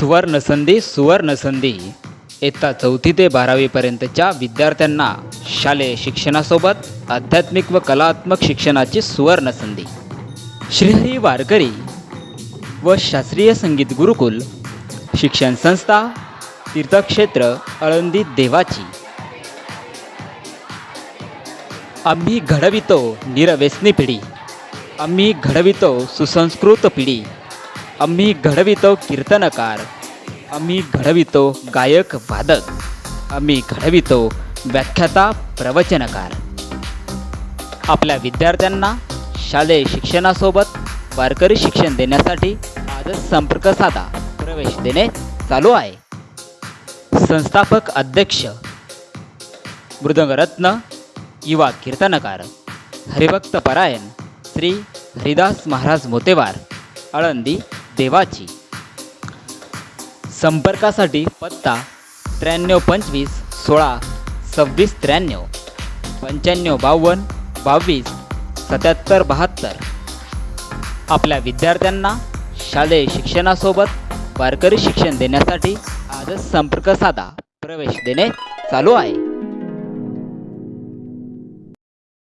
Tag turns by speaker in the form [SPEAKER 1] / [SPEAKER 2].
[SPEAKER 1] सुवर्णसंधी सुवर्णसंधी इयत्ता चौथी ते बारावीपर्यंतच्या विद्यार्थ्यांना शालेय शिक्षणासोबत आध्यात्मिक व कलात्मक शिक्षणाची सुवर्णसंधी श्रीहरी वारकरी व शास्त्रीय संगीत गुरुकुल शिक्षण संस्था तीर्थक्षेत्र अळंदी देवाची. आम्ही घडवितो निरव्यसनी पिढी. आम्ही घडवितो सुसंस्कृत पिढी. आम्ही घडवितो कीर्तनकार आम्ही घडवितो गायक वादक आम्ही घडवितो व्याख्याता प्रवचनकार. आपल्या विद्यार्थ्यांना शालेय शिक्षणासोबत वारकरी शिक्षण देण्यासाठी आजच संपर्क साधा. प्रवेश देणे चालू आहे. संस्थापक अध्यक्ष मृदंगरत्न युवा कीर्तनकार हरिभक्त परायण श्री हरिदास महाराज मोतेवार आळंदी देवाची. संपर्कासाठी पत्ता त्र्याण्णव पंचवीस सोळा सव्वीस त्र्याण्णव पंच्याण्णव बावन्न बावीस सत्याहत्तर बहात्तर. आपल्या विद्यार्थ्यांना शालेय शिक्षणासोबत वारकरी शिक्षण देण्यासाठी आजच संपर्क साधा. प्रवेश देणे चालू आहे.